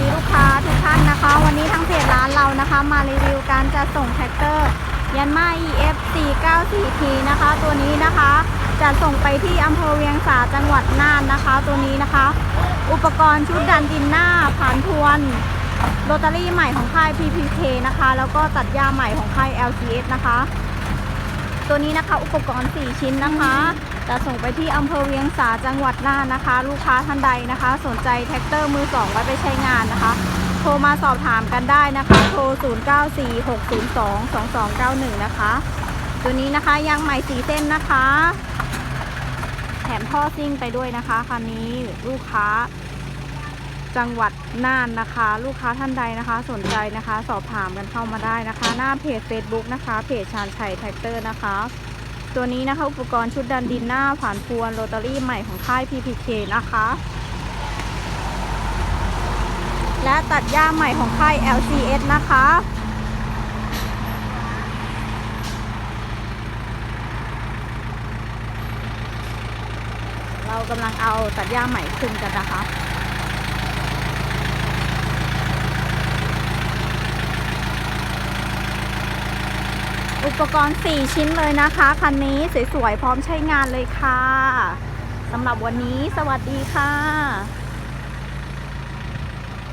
ดีลูกค้าทุกท่านนะคะ วันนี้ทางเพจร้านเรานะคะ มารีวิวการจะส่งแท็กเตอร์ ยันมา EF 494T นะคะ ตัวนี้นะคะจะส่งไปที่อำเภอเวียงสาจังหวัดน่านนะคะ ตัวนี้นะคะ อุปกรณ์ชุดดันดินหน้าผ่านทวนโรตารี่ใหม่ของค่าย PPK นะคะ แล้วก็ตัดหญ้าใหม่ของค่าย LCS นะคะ ตัวนี้นะคะอุปกรณ์ 4 ชิ้นนะคะ จะส่งไปที่อำเภอเวียงสาจังหวัดน่านนะคะ ลูกค้าท่านใดนะคะ สนใจแท็กเตอร์มือ2ไว้ไปใช้งานนะคะ โทรมาสอบถามกันได้นะคะ โทร 0946022291 นะคะ ตัวนี้นะคะยางใหม่สีเส้นนะคะ แถมท่อซิ่งไปด้วยนะคะคันนี้ลูกค้าจังหวัดน่านนะคะ ลูกค้าท่านใดนะคะ สนใจนะคะ สอบถามกันเข้ามาได้นะคะ หน้าเพจ Facebook นะคะ เพจชานชัยแท็กเตอร์นะคะ ตัวนี้นะคะ อุปกรณ์ชุดดันดินหน้าผ่านพวนโรตารี่ใหม่ของค่าย PPK นะคะ และตัดหญ้าใหม่ของค่าย LCS นะคะเรากำลังเอาตัดหญ้าใหม่ขึ้นกันนะคะ อุปกรณ์ 4 ชิ้นเลยนะคะ คันนี้สวยๆ พร้อมใช้งานเลยค่ะสำหรับวันนี้สวัสดีค่ะ